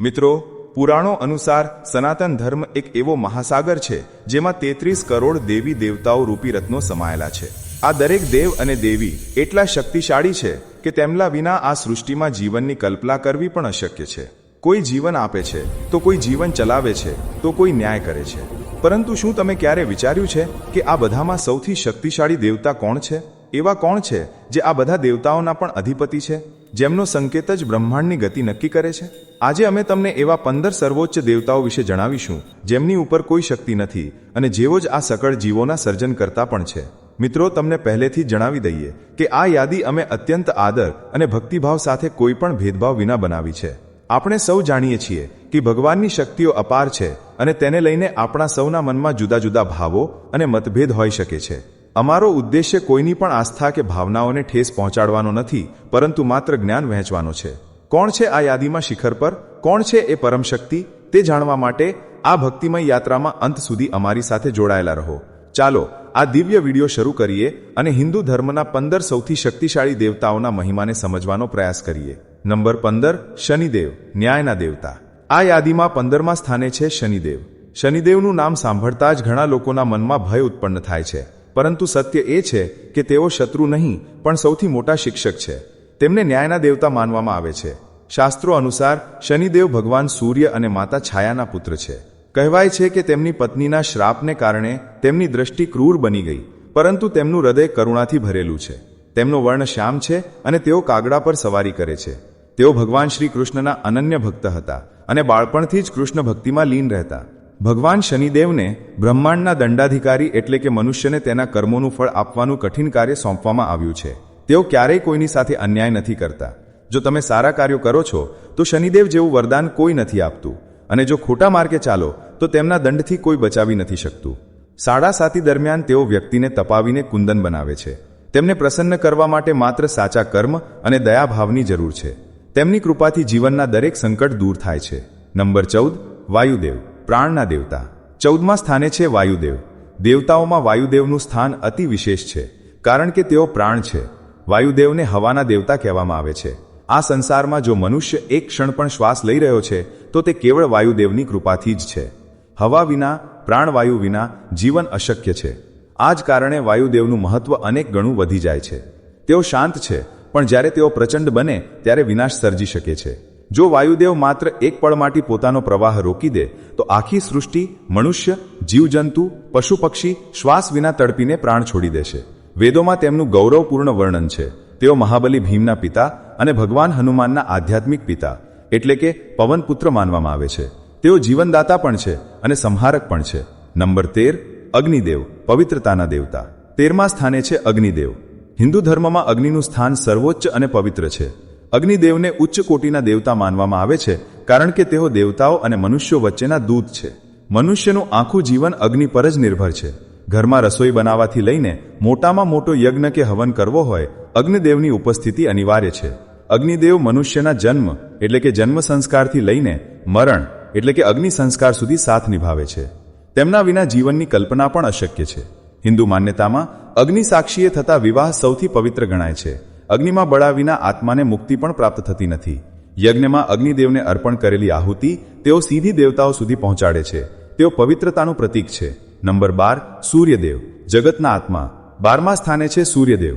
મિત્રો, પુરાણો અનુસાર સનાતન ધર્મ એક એવો મહાસાગર છે જેમાં તેત્રીસ કરોડ દેવી દેવતાઓ રૂપી રત્નો સમાયેલા છે. આ દરેક દેવ અને દેવી એટલા શક્તિશાળી છે કે તેમના વિના આ સૃષ્ટિમાં જીવનની કલ્પના કરવી પણ અશક્ય છે. કોઈ જીવન આપે છે, તો કોઈ જીવન ચલાવે છે, તો કોઈ ન્યાય કરે છે. પરંતુ શું તમે ક્યારે વિચાર્યું છે કે આ બધામાં સૌથી શક્તિશાળી દેવતા કોણ છે? એવા કોણ છે જે આ બધા દેવતાઓના પણ અધિપતિ છે? જેમનો સંકેત જ બ્રહ્માંડની ગતિ નક્કી કરે છે? આજે અમે તમને એવા પંદર સર્વોચ્ચ દેવતાઓ વિશે જણાવીશું, જેમની ઉપર કોઈ શક્તિ નથી અને જેવો જ આ સકળ જીવોના સર્જન કરતા પણ છે. મિત્રો, તમને પહેલેથી જણાવી દઈએ કે આ યાદી અમે અત્યંત આદર અને ભક્તિભાવ સાથે કોઈ પણ ભેદભાવ વિના બનાવી છે. આપણે સૌ જાણીએ છીએ કે ભગવાનની શક્તિઓ અપાર છે અને તેને લઈને આપણા સૌના મનમાં જુદા જુદા ભાવો અને મતભેદ હોઈ શકે છે. અમારો ઉદ્દેશ્ય કોઈની પણ આસ્થા કે ભાવનાઓને ઠેસ પહોંચાડવાનો નથી, પરંતુ માત્ર જ્ઞાન વહેંચવાનો છે. કોણ છે આ યાદીમાં શિખર પર? કોણ છે એ પરમશક્તિ તે જાણવા માટે આ ભક્તિમય યાત્રામાં અંત સુધી અમારી સાથે જોડાયેલા રહો. ચાલો, આ દિવ્ય વીડિયો શરૂ કરીએ અને હિન્દુ ધર્મના પંદર સૌથી શક્તિશાળી દેવતાઓના મહિમાને સમજવાનો પ્રયાસ કરીએ. નંબર પંદર, શનિદેવ, ન્યાયના દેવતા. આ યાદીમાં પંદરમા સ્થાને છે શનિદેવ. શનિદેવનું નામ સાંભળતા જ ઘણા લોકોના મનમાં ભય ઉત્પન્ન થાય છે. પરંતુ સત્ય એ છે કે તેઓ શત્રુ નહીં, પણ સૌથી મોટા શિક્ષક છે. તેમને ન્યાયના દેવતા માનવામાં આવે છે. શાસ્ત્રો અનુસાર, શનિદેવ ભગવાન સૂર્ય અને માતા છાયાના પુત્ર છે. કહેવાય છે કે તેમની પત્નીના શ્રાપને કારણે તેમની દ્રષ્ટિ ક્રૂર બની ગઈ, પરંતુ તેમનું હૃદય કરુણાથી ભરેલું છે. તેમનો વર્ણ શ્યામ છે અને તેઓ કાગડા પર સવારી કરે છે. તેઓ ભગવાન શ્રી કૃષ્ણના અનન્ય ભક્ત હતા અને બાળપણથી જ કૃષ્ણ ભક્તિમાં લીન રહેતા. ભગવાન શનિદેવને બ્રહ્માંડના દંડાધિકારી એટલે કે મનુષ્યને તેના કર્મોનું ફળ આપવાનું કઠિન કાર્ય સોંપવામાં આવ્યું છે. તેઓ ક્યારેય કોઈની સાથે અન્યાય નથી કરતા. જો તમે સારા કાર્યો કરો છો, તો શનિદેવ જેવું વરદાન કોઈ નથી આપતું. અને જો ખોટા માર્ગે ચાલો, તો તેમના દંડથી કોઈ બચાવી નથી શકતું. સાડા સાતી દરમિયાન તેઓ વ્યક્તિને તપાવીને કુંદન બનાવે છે. તેમને પ્રસન્ન કરવા માટે માત્ર સાચા કર્મ અને દયાભાવની જરૂર છે. તેમની કૃપાથી જીવનના દરેક સંકટ દૂર થાય છે. નંબર ચૌદ, વાયુદેવ. પ્રાણના દેવતા. ચૌદમા સ્થાને છે વાયુદેવ. દેવતાઓમાં વાયુદેવનું સ્થાન અતિ વિશેષ છે, કારણ કે તેઓ પ્રાણ છે. વાયુદેવને હવાના દેવતા કહેવામાં આવે છે. આ સંસારમાં જો મનુષ્ય એક ક્ષણ પણ શ્વાસ લઈ રહ્યો છે, તો તે કેવળ વાયુદેવની કૃપાથી જ છે. હવા વિના, પ્રાણવાયુ વિના જીવન અશક્ય છે. આ જ કારણે વાયુદેવનું મહત્વ અનેક ગણું વધી જાય છે. તેઓ શાંત છે, પણ જ્યારે તેઓ પ્રચંડ બને, ત્યારે વિનાશ સર્જી શકે છે. જો વાયુદેવ માત્ર એક પળ માટે પોતાનો પ્રવાહ રોકી દે, તો આખી સૃષ્ટિ મનુષ્ય, જીવજંતુ પશુ પક્ષી શ્વાસ વિના તડપીને પ્રાણ છોડી દેશે. વેદોમાં તેમનું ગૌરવપૂર્ણ વર્ણન છે. તેઓ મહાબલી ભીમના પિતા અને ભગવાન હનુમાનના આધ્યાત્મિક પિતા, એટલે કે પવનપુત્ર માનવામાં આવે છે. તેઓ જીવનદાતા પણ છે અને સંહારક પણ છે. નંબર તેર, અગ્નિદેવ, પવિત્રતાના દેવતા. તેરમા સ્થાને છે અગ્નિદેવ. હિન્દુ ધર્મમાં અગ્નિનું સ્થાન સર્વોચ્ચ અને પવિત્ર છે. અગ્નિદેવને ઉચ્ચ કોટીના દેવતા માનવામાં આવે છે, કારણ કે તેઓ દેવતાઓ અને મનુષ્યો વચ્ચેના દૂત છે. મનુષ્યનું આખું જીવન અગ્નિ પર જ નિર્ભર છે. ઘરમાં રસોઈ બનાવવાથી લઈને મોટામાં મોટો યજ્ઞ કે હવન કરવો હોય, અગ્નિદેવની ઉપસ્થિતિ અનિવાર્ય છે. અગ્નિદેવ મનુષ્યના જન્મ, એટલે કે જન્મ સંસ્કારથી લઈને મરણ, એટલે કે અગ્નિ સંસ્કાર સુધી સાથ નિભાવે છે. તેમના વિના જીવનની કલ્પના પણ અશક્ય છે. હિન્દુ માન્યતામાં અગ્નિ સાક્ષીએ થતા વિવાહ સૌથી પવિત્ર ગણાય છે. અગ્નિમાં બળા વિના આત્માને મુક્તિ પણ પ્રાપ્ત થતી નથી. યજ્ઞમાં અગ્નિદેવને અર્પણ કરેલી આહુતિ તેઓ સીધી દેવતાઓ સુધી પહોંચાડે છે. તેઓ પવિત્રતાનું પ્રતીક છે. નંબર બાર, સૂર્યદેવ. જગતના આત્મા. બારમા સ્થાને છે સૂર્યદેવ.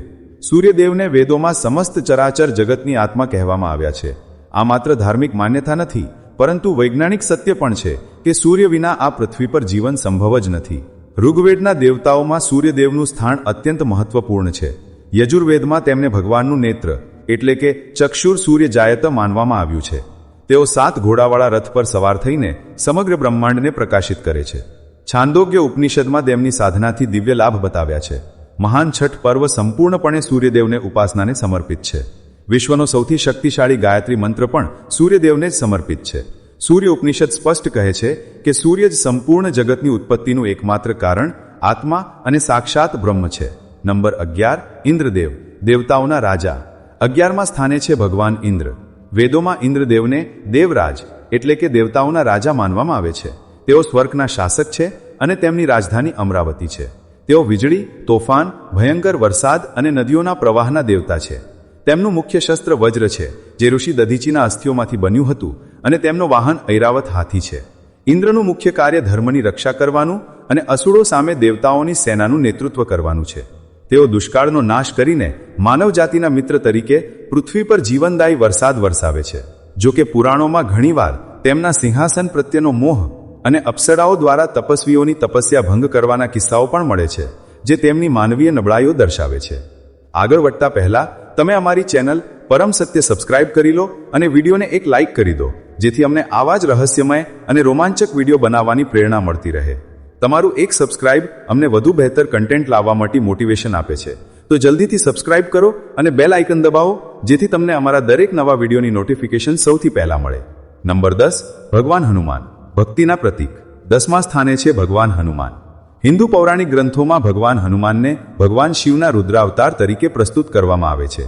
સૂર્યદેવને વેદોમાં સમસ્ત ચરાચર જગતની આત્મા કહેવામાં આવ્યા છે. આ માત્ર ધાર્મિક માન્યતા નથી, પરંતુ વૈજ્ઞાનિક સત્ય પણ છે કે સૂર્ય વિના આ પૃથ્વી પર જીવન સંભવ જ નથી. ઋગ્વેદના દેવતાઓમાં સૂર્યદેવનું સ્થાન અત્યંત મહત્વપૂર્ણ છે. યજુર્વેદમાં તેમને ભગવાનનું નેત્ર, એટલે કે ચક્ષુર સૂર્ય જાયત માનવામાં આવ્યું છે. તેઓ સાત ઘોડાવાળા રથ પર સવાર થઈને સમગ્ર બ્રહ્માંડને પ્રકાશિત કરે છે. છાંદોગ્ય ઉપનિષદમાં તેમની સાધનાથી દિવ્ય લાભ બતાવ્યા છે. મહાન છઠ પર્વ સંપૂર્ણપણે સૂર્યદેવને ઉપાસનાને સમર્પિત છે. વિશ્વનો સૌથી શક્તિશાળી ગાયત્રી મંત્ર પણ સૂર્યદેવને જ સમર્પિત છે. સૂર્ય ઉપનિષદ સ્પષ્ટ કહે છે કે સૂર્ય જ સંપૂર્ણ જગતની ઉત્પત્તિનું એકમાત્ર કારણ આત્મા અને સાક્ષાત બ્રહ્મ છે. નંબર અગિયાર, ઇન્દ્રદેવ, દેવતાઓના રાજા. અગિયારમાં સ્થાને છે ભગવાન ઇન્દ્ર. વેદોમાં ઇન્દ્રદેવને દેવરાજ, એટલે કે દેવતાઓના રાજા માનવામાં આવે છે. તેઓ સ્વર્ગના શાસક છે અને તેમની રાજધાની અમરાવતી છે. તેઓ વીજળી, તોફાન, ભયંકર વરસાદ અને નદીઓના પ્રવાહના દેવતા છે. તેમનું મુખ્ય શસ્ત્ર વજ્ર છે, જે ઋષિ દધીચીના અસ્થિઓમાંથી બન્યું હતું અને તેમનું વાહન ઐરાવત હાથી છે. ઇન્દ્રનું મુખ્ય કાર્ય ધર્મની રક્ષા કરવાનું અને અસુરો સામે દેવતાઓની સેનાનું નેતૃત્વ કરવાનું છે. તેઓ દુષ્કાળનો નાશ કરીને માનવ જાતિના મિત્ર તરીકે પૃથ્વી પર જીવનદાયી વરસાદ વરસાવે છે. જો કે પુરાણોમાં ઘણીવાર તેમના સિંહાસન પ્રત્યેનો મોહ અને અપ્સરાઓ દ્વારા તપસ્વીઓની તપસ્યા ભંગ કરવાના કિસ્સાઓ પણ મળે છે, જે તેમની માનવીય નબળાઈઓ દર્શાવે છે. આગળ વધતા પહેલા તમે અમારી ચેનલ પરમ સત્ય સબસ્ક્રાઇબ કરી લો અને વિડીયોને એક લાઇક કરી દો, જેથી અમને આવા જ રહસ્યમય અને રોમાંચક વીડિયો બનાવવાની પ્રેરણા મળતી રહે. તમારું એક સબસ્ક્રાઇબ અમને વધુ બહેતર કન્ટેન્ટ લાવવા માટે મોટિવેશન આપે છે. તો જલ્દીથી સબસ્ક્રાઇબ કરો અને બેલ આઇકન દબાવો, જેથી તમને અમારા દરેક નવા વિડીયોની નોટિફિકેશન સૌથી પહેલા મળે. નંબર દસ, ભગવાન હનુમાન. ભક્તિના પ્રતીક. દસમા સ્થાને છે ભગવાન હનુમાન. હિન્દુ પૌરાણિક ગ્રંથોમાં ભગવાન હનુમાનને ભગવાન શિવના રુદ્રાવતાર તરીકે પ્રસ્તુત કરવામાં આવે છે.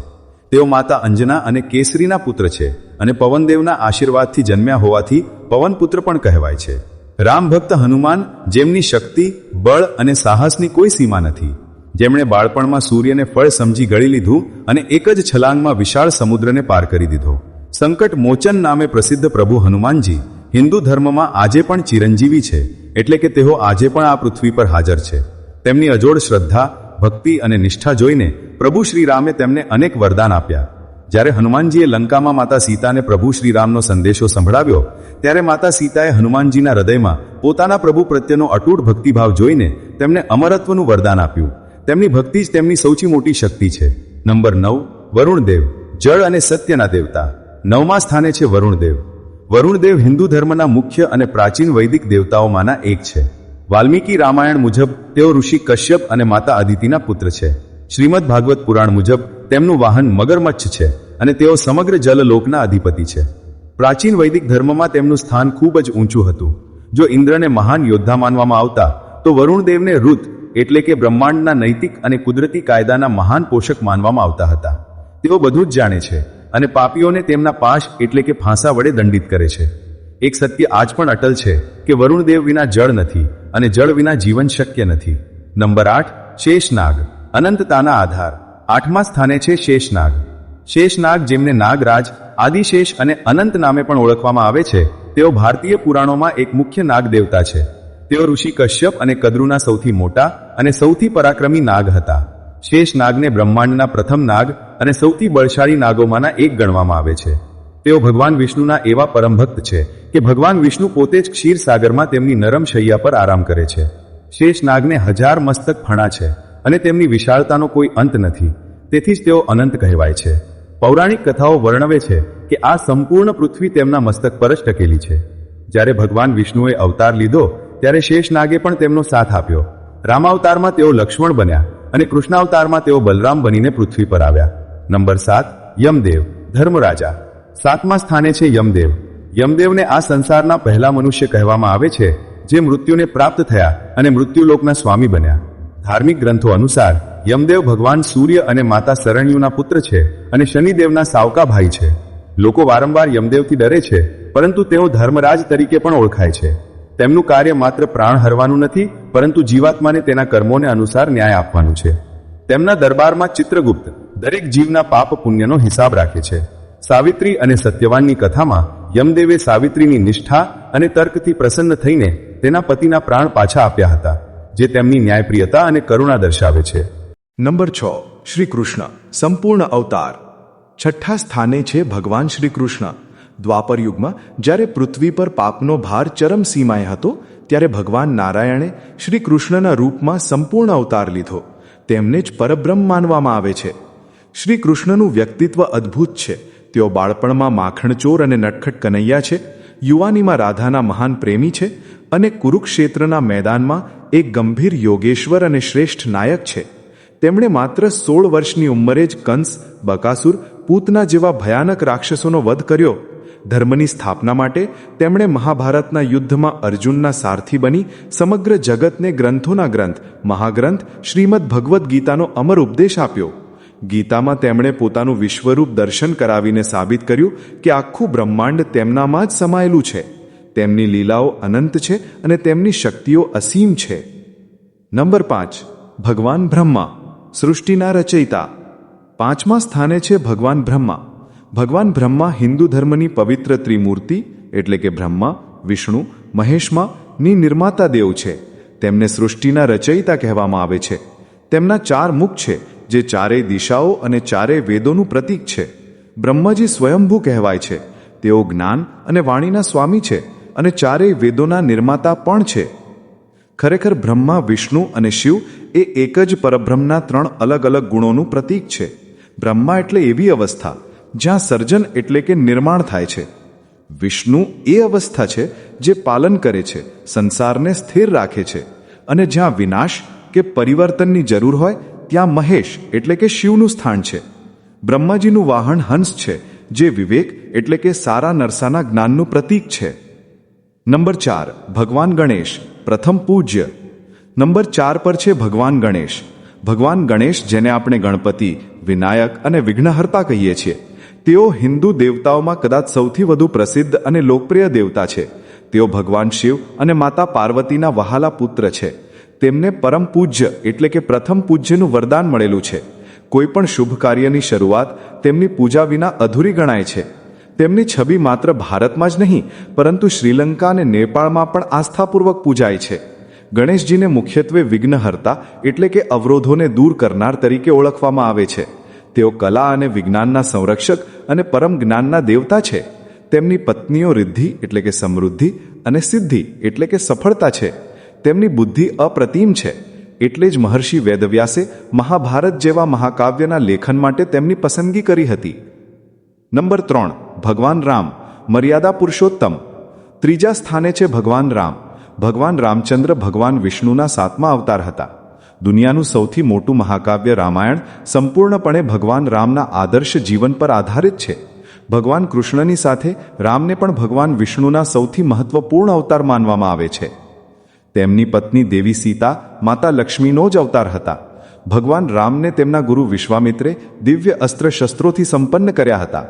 તેઓ માતા અંજના અને કેસરીના પુત્ર છે અને પવનદેવના આશીર્વાદથી જન્મ્યા હોવાથી પવનપુત્ર પણ કહેવાય છે. રામ ભક્ત હનુમાન જેમની શક્તિ, બળ અને સાહસની કોઈ સીમા નથી. જેમણે બાળપણમાં સૂર્યને ફળ સમજી ગળી લીધું અને એક જ છલાંગમાં વિશાળ સમુદ્રને પાર કરી દીધો. સંકટ મોચન નામે પ્રસિદ્ધ પ્રભુ હનુમાનજી હિન્દુ ધર્મમાં આજે પણ ચિરંજીવી છે, એટલે કે તેઓ આજે પણ આ પૃથ્વી પર હાજર છે. તેમની અજોડ શ્રદ્ધા, ભક્તિ અને નિષ્ઠા જોઈને પ્રભુ શ્રીરામે તેમને અનેક વરદાન આપ્યા. જ્યારે હનુમાનજીએ લંકામાં માતા સીતાને પ્રભુ શ્રીરામનો સંદેશો સંભળાવ્યો, ત્યારે માતા સીતાએ હનુમાનજીના હૃદયમાં પોતાના પ્રભુ પ્રત્યેનો અટૂટ ભક્તિભાવ જોઈને તેમને અમરત્વનું વરદાન આપ્યું. તેમની ભક્તિ જ તેમની સૌથી મોટી શક્તિ છે. નંબર નવ, વરુણદેવ, જળ અને સત્યના દેવતા. નવમા સ્થાને છે વરુણદેવ. વરુણદેવ હિન્દુ ધર્મના મુખ્ય અને પ્રાચીન વૈદિક દેવતાઓમાંના એક છે. વાલ્મીકી રામાયણ મુજબ તેઓ ઋષિ કશ્યપ અને માતા અદિતિના પુત્ર છે. શ્રીમદ ભાગવત પુરાણ મુજબ તેમનું વાહન મગરમચ્છ છે અને તેઓ સમગ્ર જલલોકના અધિપતિ છે. પ્રાચીન વૈદિક ધર્મમાં તેમનું સ્થાન ખૂબ જ ઊંચું હતું. જો ઇન્દ્રને મહાન યોદ્ધા માનવામાં આવતા, તો વરુણદેવને રુત એટલે કે બ્રહ્માંડના નૈતિક અને કુદરતી કાયદાના મહાન પોષક માનવામાં આવતા હતા. તેઓ બધું જ જાણે છે અને પાપીઓને તેમના પાશ એટલે કે ફાંસા વડે દંડિત કરે છે. એક સત્ય આજ પણ અટલ છે કે વરુણદેવ વિના જળ નથી અને જળ વિના જીવન શક્ય નથી. નંબર આઠ, શેષનાગ, અનંતતાના આધાર. આઠમા સ્થાને છે શેષનાગ. શેષનાગ જેમને નાગરાજ, આદિશેષ અને અનંત નામે પણ ઓળખવામાં આવે છે, તેઓ ભારતીય પુરાણોમાં એક મુખ્ય નાગ દેવતા છે. તેઓ ઋષિ કશ્યપ અને કદ્રુના સૌથી મોટા અને સૌથી પરાક્રમી નાગ હતા. શેષ નાગને બ્રહ્માંડના પ્રથમ નાગ અને સૌથી બળશાળી નાગોમાંના એક ગણવામાં આવે છે. તેઓ ભગવાન વિષ્ણુના એવા પરમભક્ત છે કે ભગવાન વિષ્ણુ પોતે જ ક્ષીર સાગરમાં તેમની નરમ શૈયા પર આરામ કરે છે. શેષનાગને હજાર મસ્તક ફણા છે. અને તેમની વિશાળતાનો કોઈ અંત નથી. તેથી જ તેઓ અનંત કહેવાય છે. પૌરાણિક કથાઓ વર્ણવે છે કે આ સંપૂર્ણ પૃથ્વી તેમના મસ્તક પર જ ટકેલી છે. જ્યારે ભગવાન વિષ્ણુએ અવતાર લીધો, ત્યારે શેષનાગે પણ તેમનો સાથ આપ્યો. રામાવતારમાં તેઓ લક્ષ્મણ બન્યા અને કૃષ્ણાવતારમાં તેઓ બલરામ બનીને પૃથ્વી પર આવ્યા. નંબર સાત, યમદેવ, ધર્મરાજા. સાતમા સ્થાને છે યમદેવ. યમદેવને આ સંસારના પહેલા મનુષ્ય કહેવામાં આવે છે, જે મૃત્યુને પ્રાપ્ત થયા અને મૃત્યુલોકના સ્વામી બન્યા. ધાર્મિક ગ્રંથો અનુસાર યમદેવ ભગવાન સૂર્ય અને માતા સરણ્યુના પુત્ર છે અને શનિદેવના સાવકા ભાઈ છે. લોકો વારંવાર યમદેવથી ડરે છે, પરંતુ તેઓ ધર્મરાજ તરીકે પણ ઓળખાય છે. તેમનું કાર્ય માત્ર પ્રાણ હરવાનું નથી, પરંતુ જીવાત્માને તેના કર્મોને અનુસાર ન્યાય આપવાનું છે. તેમના દરબારમાં ચિત્રગુપ્ત, દરેક જીવના પાપ પુણ્યનો હિસાબ રાખે છે. સાવિત્રી અને સત્યવાનની કથામાં યમદેવે સાવિત્રીની નિષ્ઠા અને તર્કથી પ્રસન્ન થઈને તેના પતિના પ્રાણ પાછા આપ્યા હતા. જે તેમની ન્યાયપ્રિયતા અને કરુણા દર્શાવે છે. નંબર છ, શ્રી કૃષ્ણ, સંપૂર્ણ અવતાર. છઠ્ઠા સ્થાને છે ભગવાન શ્રી કૃષ્ણ. દ્વાપર યુગમાં, જ્યારે પૃથ્વી પર પાપનો ભાર ચરમ સીમાએ હતો, ત્યારે ભગવાન નારાયણે શ્રી કૃષ્ણના રૂપમાં સંપૂર્ણ અવતાર લીધો. તેમને જ પરબ્રહ્મ માનવામાં આવે છે. શ્રી કૃષ્ણનું વ્યક્તિત્વ અદ્ભુત છે. તેઓ બાળપણમાં માખણચોર અને નટખટ કનૈયા છે. યુવાનીમાં રાધાના મહાન પ્રેમી છે અને કુરુક્ષેત્રના મેદાનમાં એક ગંભીર યોગેશ્વર અને શ્રેષ્ઠ નાયક છે. તેમણે માત્ર સોળ વર્ષની ઉંમરે જ કંસ, બકાસુર, પૂતના જેવા ભયાનક રાક્ષસોનો વધ કર્યો. ધર્મની સ્થાપના માટે તેમણે મહાભારતના યુદ્ધમાં અર્જુનના સારથી બની સમગ્ર જગતને ગ્રંથોના ગ્રંથ, મહાગ્રંથ, શ્રીમદ ભગવદ્ ગીતાનો અમર ઉપદેશ આપ્યો. ગીતામાં તેમણે પોતાનું વિશ્વરૂપ દર્શન કરાવીને સાબિત કર્યું કે આખું બ્રહ્માંડ તેમનામાં જ સમાયેલું છે. તેમની લીલાઓ અનંત છે અને તેમની શક્તિઓ અસીમ છે. નંબર પાંચ, ભગવાન બ્રહ્મા, સૃષ્ટિના રચયિતા. પાંચમા સ્થાને છે ભગવાન બ્રહ્મા. ભગવાન બ્રહ્મા હિન્દુ ધર્મની પવિત્ર ત્રિમૂર્તિ, એટલે કે બ્રહ્મા, વિષ્ણુ, મહેશમાં ની નિર્માતા દેવ છે. તેમને સૃષ્ટિના રચયિતા કહેવામાં આવે છે. તેમના ચાર મુખ છે, જે ચારેય દિશાઓ અને ચારેય વેદોનું પ્રતીક છે. બ્રહ્માજી સ્વયંભૂ કહેવાય છે. તેઓ જ્ઞાન અને વાણીના સ્વામી છે. અને ચારેય વેદોના નિર્માતા પણ છે. ખરેખર બ્રહ્મા, વિષ્ણુ અને શિવ એ એક જ પરબ્રહ્મના ત્રણ અલગ અલગ ગુણોનું પ્રતીક છે. બ્રહ્મા એટલે એવી અવસ્થા, જ્યાં સર્જન એટલે કે નિર્માણ થાય છે. વિષ્ણુ એ અવસ્થા છે જે પાલન કરે છે, સંસારને સ્થિર રાખે છે. અને જ્યાં વિનાશ કે પરિવર્તનની જરૂર હોય, ત્યાં મહેશ એટલે કે શિવનું સ્થાન છે. બ્રહ્માજીનું વાહન હંસ છે, જે વિવેક એટલે કે સારા નરસાના જ્ઞાનનું પ્રતીક છે. નંબર ચાર, ભગવાન ગણેશ, પ્રથમ પૂજ્ય. નંબર ચાર પર છે ભગવાન ગણેશ. ભગવાન ગણેશ જેને આપણે ગણપતિ, વિનાયક અને વિઘ્નહર્તા કહીએ છીએ. તેઓ હિન્દુ દેવતાઓમાં કદાચ સૌથી વધુ પ્રસિદ્ધ અને લોકપ્રિય દેવતા છે. તેઓ ભગવાન શિવ અને માતા પાર્વતીના વહાલા પુત્ર છે. તેમને પરમ પૂજ્ય એટલે કે પ્રથમ પૂજ્યનું વરદાન મળેલું છે. કોઈ પણ શુભ કાર્યની શરૂઆત તેમની પૂજા વિના અધૂરી ગણાય છે. તેમની છબી માત્ર ભારતમાં જ નહીં, પરંતુ શ્રીલંકા અને નેપાળમાં પણ આસ્થાપૂર્વક પૂજાય છે. ગણેશજીને મુખ્યત્વે વિઘ્નહર્તા એટલે કે અવરોધોને દૂર કરનાર તરીકે ઓળખવામાં આવે છે. તેઓ કલા અને વિજ્ઞાનના સંરક્ષક અને પરમ જ્ઞાનના દેવતા છે. તેમની પત્નીઓ રિદ્ધિ એટલે કે સમૃદ્ધિ અને સિદ્ધિ એટલે કે સફળતા છે. તેમની બુદ્ધિ અપ્રતિમ છે. એટલે જ મહર્ષિ વેદવ્યાસે મહાભારત જેવા મહાકાવ્યના લેખન માટે તેમની પસંદગી કરી હતી. નંબર ત્રણ, ભગવાન રામ, મર્યાદા પુરુષોત્તમ. ત્રીજા સ્થાને છે ભગવાન રામ. ભગવાન રામચંદ્ર ભગવાન વિષ્ણુના સાતમા અવતાર હતા. દુનિયાનું સૌથી મોટું મહાકાવ્ય રામાયણ સંપૂર્ણપણે ભગવાન રામના આદર્શ જીવન પર આધારિત છે. ભગવાન કૃષ્ણની સાથે રામને પણ ભગવાન વિષ્ણુના સૌથી મહત્વપૂર્ણ અવતાર માનવામાં આવે છે. તેમની પત્ની દેવી સીતા માતા લક્ષ્મીનો જ અવતાર હતા. ભગવાન રામને તેમના ગુરુ વિશ્વામિત્રે દિવ્ય અસ્ત્ર શસ્ત્રોથી સંપન્ન કર્યા હતા.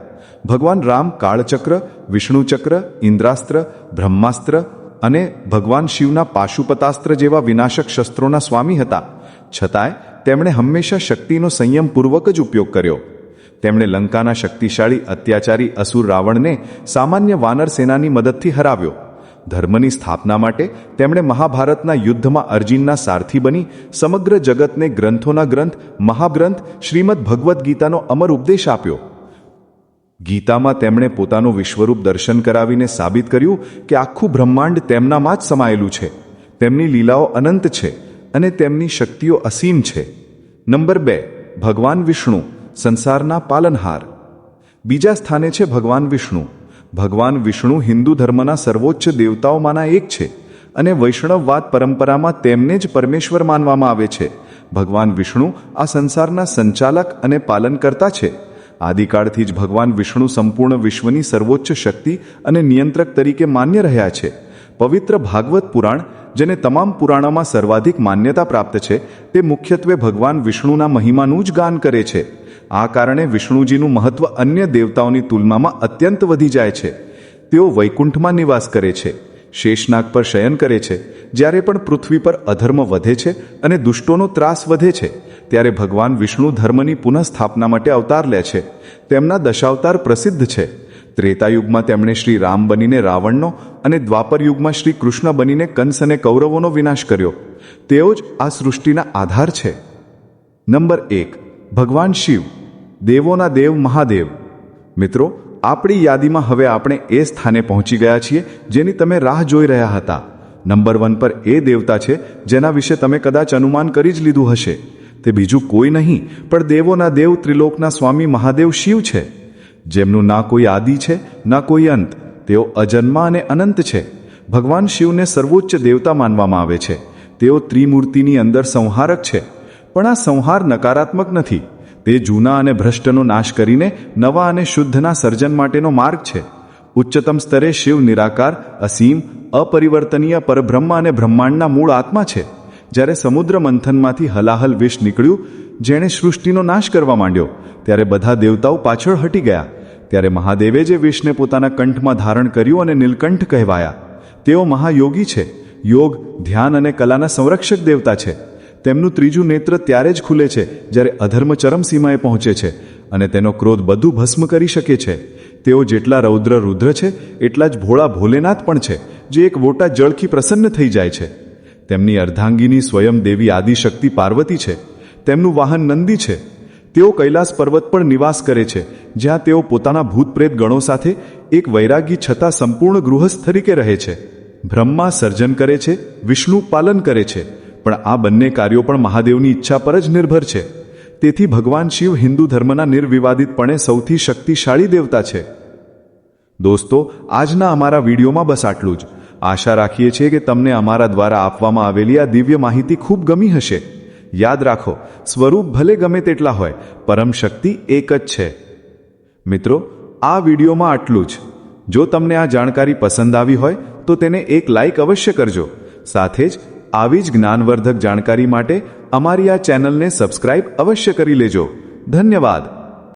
ભગવાન રામ કાળચક્ર, વિષ્ણુચક્ર, ઇન્દ્રાસ્ત્ર, બ્રહ્માસ્ત્ર અને ભગવાન શિવના પાશુપતાસ્ત્ર જેવા વિનાશક શસ્ત્રોના સ્વામી હતા. છતાંય તેમણે હંમેશા શક્તિનો સંયમપૂર્વક જ ઉપયોગ કર્યો. તેમણે લંકાના શક્તિશાળી અત્યાચારી અસુર રાવણને સામાન્ય વાનર સેનાની મદદથી હરાવ્યો. ધર્મની સ્થાપના માટે તેમણે મહાભારતના યુદ્ધમાં અર્જિનના સારથી બની સમગ્ર જગતને ગ્રંથોના ગ્રંથ, મહાગ્રંથ, શ્રીમદ ભગવદ્ ગીતાનો અમર ઉપદેશ આપ્યો. ગીતામાં તેમણે પોતાનું વિશ્વરૂપ દર્શન કરાવીને સાબિત કર્યું કે આખું બ્રહ્માંડ તેમનામાં જ સમાયેલું છે. તેમની લીલાઓ અનંત છે અને તેમની શક્તિઓ અસીમ છે. નંબર બે, ભગવાન વિષ્ણુ, સંસારના પાલનહાર. બીજા સ્થાને છે ભગવાન વિષ્ણુ. ભગવાન વિષ્ણુ હિન્દુ ધર્મના સર્વોચ્ચ દેવતાઓમાંના એક છે અને વૈષ્ણવવાદ પરંપરામાં તેમને જ પરમેશ્વર માનવામાં આવે છે. ભગવાન વિષ્ણુ આ સંસારના સંચાલક અને પાલનકર્તા છે. આદિકાળથી જ ભગવાન વિષ્ણુ સંપૂર્ણ વિશ્વની સર્વોચ્ચ શક્તિ અને નિયંત્રક તરીકે માન્ય રહ્યા છે. પવિત્ર ભાગવત પુરાણ, જેને તમામ પુરાણોમાં સર્વાધિક માન્યતા પ્રાપ્ત છે, તે મુખ્યત્વે ભગવાન વિષ્ણુના મહિમાનું જ ગાન કરે છે. આ કારણે વિષ્ણુજીનું મહત્વ અન્ય દેવતાઓની તુલનામાં અત્યંત વધી જાય છે. તેઓ વૈકુંઠમાં નિવાસ કરે છે, શેષનાગ પર શયન કરે છે, જ્યારે પણ પૃથ્વી પર અધર્મ વધે છે અને દુષ્ટોનો ત્રાસ વધે છે, ત્યારે ભગવાન વિષ્ણુ ધર્મની પુનઃસ્થાપના માટે અવતાર લે છે. તેમના દશાવતાર પ્રસિદ્ધ છે. ત્રેતાયુગમાં તેમણે શ્રી રામ બનીને રાવણનો અને દ્વાપર યુગમાં શ્રી કૃષ્ણ બનીને કંસ અને કૌરવોનો વિનાશ કર્યો. તેઓ જ આ સૃષ્ટિના આધાર છે. નંબર એક. ભગવાન શિવ. દેવોના દેવ મહાદેવ. મિત્રો, આપણી યાદીમાં હવે આપણે એ સ્થાને પહોંચી ગયા છીએ જેની તમે રાહ જોઈ રહ્યા હતા. નંબર વન પર એ દેવતા છે જેના વિશે તમે કદાચ અનુમાન કરી જ લીધું હશે. તે બીજું કોઈ નહીં, પણ દેવોના દેવ ત્રિલોકના સ્વામી મહાદેવ શિવ છે. જેમનું ના કોઈ આદિ છે, ના કોઈ અંત. તેઓ અજન્મા અને અનંત છે. ભગવાન શિવને સર્વોચ્ચ દેવતા માનવામાં આવે છે. તેઓ ત્રિમૂર્તિની અંદર સંહારક છે. પણ આ સંહાર નકારાત્મક નથી. તે જૂના અને ભ્રષ્ટનો નાશ કરીને નવા અને શુદ્ધના સર્જન માટેનો માર્ગ છે. ઉચ્ચતમ સ્તરે શિવ નિરાકાર, અસીમ, અપરિવર્તનીય પરબ્રહ્મ અને બ્રહ્માંડના મૂળ આત્મા છે. જ્યારે સમુદ્ર મંથનમાંથી હલાહલ વિષ નીકળ્યું, જેણે સૃષ્ટિનો નાશ કરવા માંડ્યો, ત્યારે બધા દેવતાઓ પાછળ હટી ગયા. ત્યારે મહાદેવે જે વિષને પોતાના કંઠમાં ધારણ કર્યું અને નીલકંઠ કહેવાયા. તેઓ મહાયોગી છે. યોગ, ધ્યાન અને કલાના સંરક્ષક દેવતા છે. તેમનું ત્રીજું નેત્ર ત્યારે જ ખુલે છે, જ્યારે અધર્મ ચરમસીમાએ પહોંચે છે અને તેનો ક્રોધ બધું ભસ્મ કરી શકે છે. તેઓ જેટલા રૌદ્ર રુદ્ર છે, એટલા જ ભોળા ભોલેનાથ પણ છે, જે એક વોટા જળથી પ્રસન્ન થઈ જાય છે. તેમની અર્ધાંગીની સ્વયં દેવી આદિશક્તિ પાર્વતી છે, તેમનું વાહન નંદી છે. તેઓ કૈલાસ પર્વત પર નિવાસ કરે છે, જ્યાં તેઓ પોતાના ભૂતપ્રેત ગણો સાથે એક વૈરાગી છતાં સંપૂર્ણ ગૃહસ્થ તરીકે રહે છે. બ્રહ્મા સર્જન કરે છે, વિષ્ણુ પાલન કરે છે. પણ આ બંને કાર્યો પણ મહાદેવની ઈચ્છા પર જ નિર્ભર છે. તેથી ભગવાન શિવ હિન્દુ ધર્મના નિર્વિવાદિતપણે સૌથી શક્તિશાળી દેવતા છે. દોસ્તો, આજના અમારા વિડીયોમાં બસ આટલું જ. આશા રાખીએ છીએ કે તમને અમારા દ્વારા આપવામાં આવેલી આ દિવ્ય માહિતી ખૂબ ગમી હશે. યાદ રાખો, સ્વરૂપ ભલે ગમે તેટલા હોય, પરમ શક્તિ એક જ છે. મિત્રો, આ વિડીયોમાં આટલું જ. જો તમને આ જાણકારી પસંદ આવી હોય, તો તેને એક લાઇક અવશ્ય કરજો. સાથે જ આવી જ જ્ઞાનવર્ધક જાણકારી માટે અમારી આ ચેનલને સબસ્ક્રાઇબ અવશ્ય કરી લેજો. ધન્યવાદ.